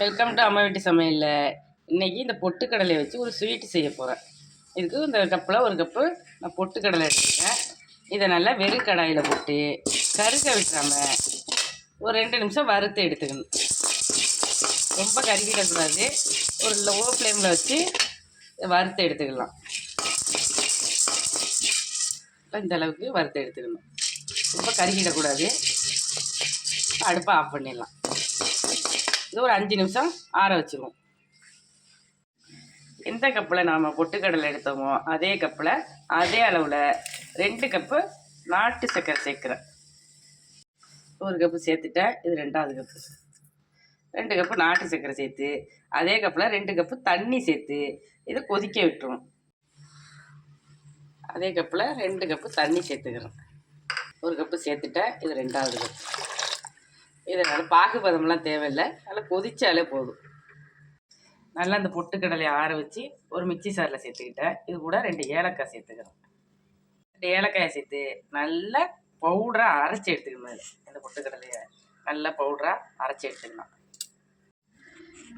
Welcome to அம்மா வீட்டு சமையலில். இன்றைக்கி இந்த பொட்டுக்கடலையை வச்சு ஒரு ஸ்வீட் செய்ய போகிறேன் இதுக்கு இந்த கப்பில் ஒரு கப்பு நான் பொட்டுக்கடலை எடுத்துருக்கேன் இதை நல்லா வெறும் கடாயில் போட்டு கருக விட்டுறாமல் ஒரு ரெண்டு நிமிஷம் வறுத்து எடுத்துக்கணும். ரொம்ப கருகிடக்கூடாது. ஒரு லோ ஃப்ளேமில் வச்சு வறுத்து எடுத்துக்கலாம். இந்த அளவுக்கு வறுத்து எடுத்துக்கணும். ரொம்ப கருகிடக்கூடாது. அடுப்பை ஆஃப் பண்ணிடலாம். இது ஒரு அஞ்சு நிமிஷம் ஆற வச்சுருவோம். எந்த கப்பில் நாம் பொட்டுக்கடலை எடுத்தோமோ அதே கப்பில் அதே அளவில் ரெண்டு கப்பு நாட்டு சர்க்கரை சேர்க்குறேன். ஒரு கப்பு சேர்த்துட்டேன் இது ரெண்டாவது கப்பு. ரெண்டு கப்பு நாட்டு சர்க்கரை சேர்த்து அதே கப்பில் ரெண்டு கப்பு தண்ணி சேர்த்து இதை கொதிக்க விட்டுருவோம். அதே கப்பில் ரெண்டு கப்பு தண்ணி சேர்த்துக்கிறேன். ஒரு கப்பு சேர்த்துட்டேன் இது ரெண்டாவது கப்பு. இதனால் பாகுபதம்லாம் தேவையில்லை. நல்லா கொதிச்சாலே போதும். நல்லா அந்த பொட்டுக்கடலையை ஆற வச்சு ஒரு மிக்சி சாரில் சேர்த்துக்கிட்டேன். இது கூட ரெண்டு ஏலக்காய் சேர்த்துக்கிறேன். ரெண்டு ஏலக்காயை சேர்த்து நல்லா பவுடராக அரைச்சி எடுத்துக்கணும் இந்த பொட்டுக்கடலையை நல்லா பவுடராக அரைச்சி எடுத்துக்கலாம்.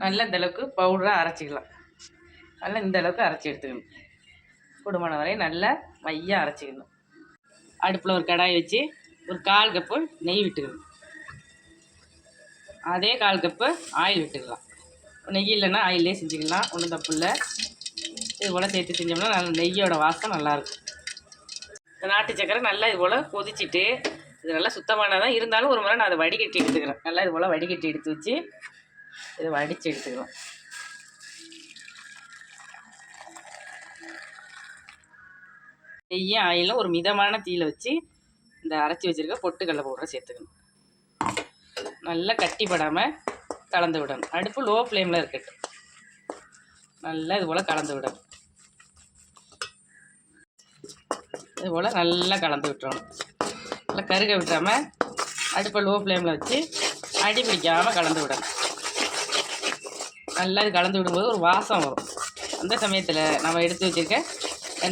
நல்லா இந்த அளவுக்கு பவுடராக அரைச்சிக்கலாம். நல்லா இந்த அளவுக்கு அரைச்சி எடுத்துக்கணும். குடும்பம் வரையும் நல்லா மையாக அரைச்சிக்கணும். அடுப்பில் ஒரு கடாய் வச்சு ஒரு கால் கப்பு நெய் விட்டுக்கணும். அதே கால் கப்பு ஆயில் விட்டுக்கலாம். நெய் இல்லைன்னா ஆயிலே செஞ்சுக்கலாம். ஒன்றும் தப்பு இல்லை. இது போல் சேர்த்து செஞ்சோம்னா நல்ல நெய்யோட வாசம் நல்லாயிருக்கும். இந்த நாட்டு சக்கரை நல்லா இது போல் கொதிச்சிட்டு இது நல்லா சுத்தமானதான் இருந்தாலும் ஒரு முறை நான் அதை வடிகட்டி எடுத்துக்கிறேன். நல்லா இது போல் வடிகட்டி எடுத்து வச்சு இதை வடித்து எடுத்துக்கலாம். நெய்யும் ஆயிலும் ஒரு மிதமான தீயில் வச்சு இந்த அரைச்சி வச்சுருக்க பொட்டுக்கடலை பவுடரை சேர்த்துக்கணும். நல்லா கட்டிப்படாமல் கலந்து விடணும். அடுப்பு லோ ஃப்ளேமில் இருக்கட்டும். நல்லா இது போல் கலந்து விடணும். இது போல் நல்லா கலந்து விட்டுறணும். நல்லா கருக விட்டாமல் அடுப்பை லோ ஃப்ளேமில் வச்சு அடி பிடிக்காமல் கலந்து விடணும். நல்லா இது கலந்து விடும்போது ஒரு வாசம் வரும். அந்த சமயத்தில் நம்ம எடுத்து வச்சுருக்க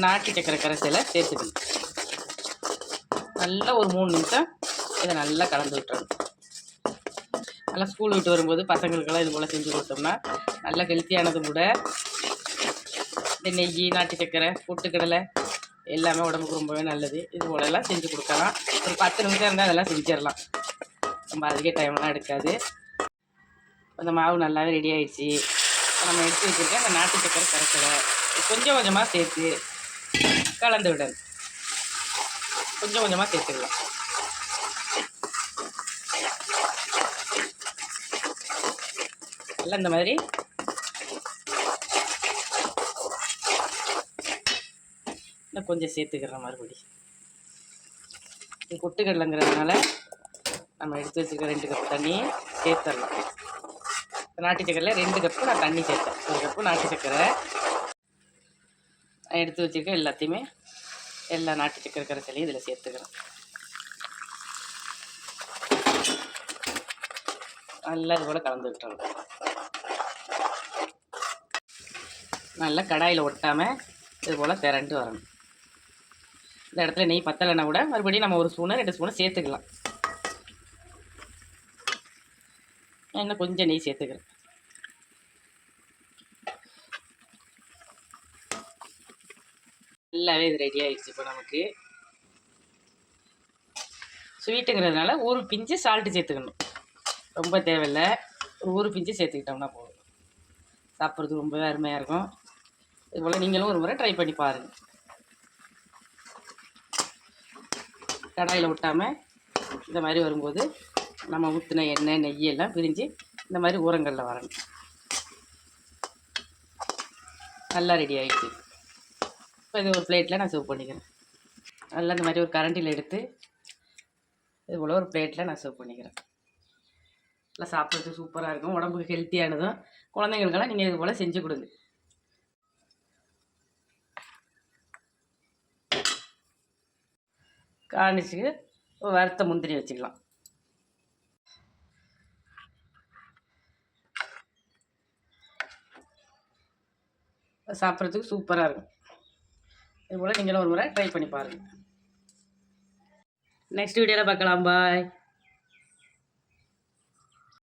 நாட்டு சக்கரை கரைசலை சேர்த்துக்கணும். நல்லா ஒரு மூணு நிமிஷம் இதை நல்லா கலந்து விட்டுறணும். நல்லா ஸ்கூல் விட்டு வரும்போது பசங்களுக்கெல்லாம் இது போல் செஞ்சு கொடுத்தோம்னா நல்லா ஹெல்த்தியானது கூட. இந்த நெய் நாட்டு சக்கரை பொட்டுக்கடலை எல்லாமே உடம்புக்கு ரொம்பவே நல்லது. இது போலெல்லாம் செஞ்சு கொடுக்கலாம். ஒரு பத்து நிமிஷம் இருந்தால் அதெல்லாம் செஞ்சிடலாம். ரொம்ப அதிக டைம்லாம் எடுக்காது. அந்த மாவு நல்லாவே ரெடி ஆகிடுச்சு நம்ம எடுத்து வச்சுருக்க அந்த நாட்டு சக்கரை கரைசலை கொஞ்சம் கொஞ்சமாக சேர்த்து கலந்து விடணும். கொஞ்சம் கொஞ்சமாக சேர்த்துக்கலாம். எல்லாம் இந்த மாதிரி. இன்னும் கொஞ்சம் சேர்த்துக்கிறேன் மறுபடி இது பொட்டுக்கடலைங்கிறதுனால நம்ம எடுத்து வச்சுருக்க ரெண்டு கப் தண்ணி சேர்த்துடலாம். நாட்டு சக்கரையில் ரெண்டு கப்பு நான் தண்ணி சேர்த்தேன். ஒரு கப்பு நாட்டு சக்கரை நான் எடுத்து வச்சுருக்க எல்லாத்தையுமே எல்லா நாட்டு சக்கரை கரைசலையும் இதில் சேர்த்துக்கிறேன். நல்லா இது போல் கலந்து விட்டுறோம் நல்லா கடாயில் ஒட்டாமல் இது போல் திரண்டு வரணும். இந்த இடத்துல நெய் பத்தலைன்னா கூட மறுபடியும் நம்ம ஒரு ஸ்பூனு ரெண்டு ஸ்பூனு சேர்த்துக்கலாம். இன்னும் கொஞ்சம் நெய் சேர்த்துக்கிறேன். நல்லாவே இது ரெடி ஆகிடுச்சு இப்போ நமக்கு. ஸ்வீட்டுங்கிறதுனால ஒரு பிஞ்சு சால்ட்டு சேர்த்துக்கணும். ரொம்ப தேவையில்லை. ஒரு ஒரு பிஞ்சு சேர்த்துக்கிட்டோம்னா போதும். சாப்பிட்றதுக்கு ரொம்பவே அருமையாக இருக்கும். இது போல் நீங்களும் ஒரு முறை ட்ரை பண்ணி பாருங்கள் கடாயில் விட்டாமல் இந்த மாதிரி வரும்போது நம்ம ஊற்றின எண்ணெய் நெய் எல்லாம் பிரிஞ்சு இந்த மாதிரி ஊரங்களில் வரணும். நல்லா ரெடி ஆகிடுச்சு இப்போ இது ஒரு பிளேட்டில் நான் சர்வ் பண்ணிக்கிறேன். நல்லா இந்த மாதிரி ஒரு கரண்டியில் எடுத்து இது போல் ஒரு பிளேட்டில் நான் சர்வ் பண்ணிக்கிறேன். நல்லா சாப்பிட்றதுக்கு சூப்பராக இருக்கும். உடம்புக்கு ஹெல்த்தியானதும் குழந்தைங்களுக்கெல்லாம் நீங்கள் இது போல் செஞ்சு கொடுங்க. கார்னிஷுக்கு வறுத்த முந்திரி வச்சுக்கலாம். சாப்பிட்றதுக்கு சூப்பராக இருக்கும். இது போல் நீங்களும் ஒரு முறை ட்ரை பண்ணி பாருங்கள் நெக்ஸ்ட் வீடியோவில் பார்க்கலாம். பாய்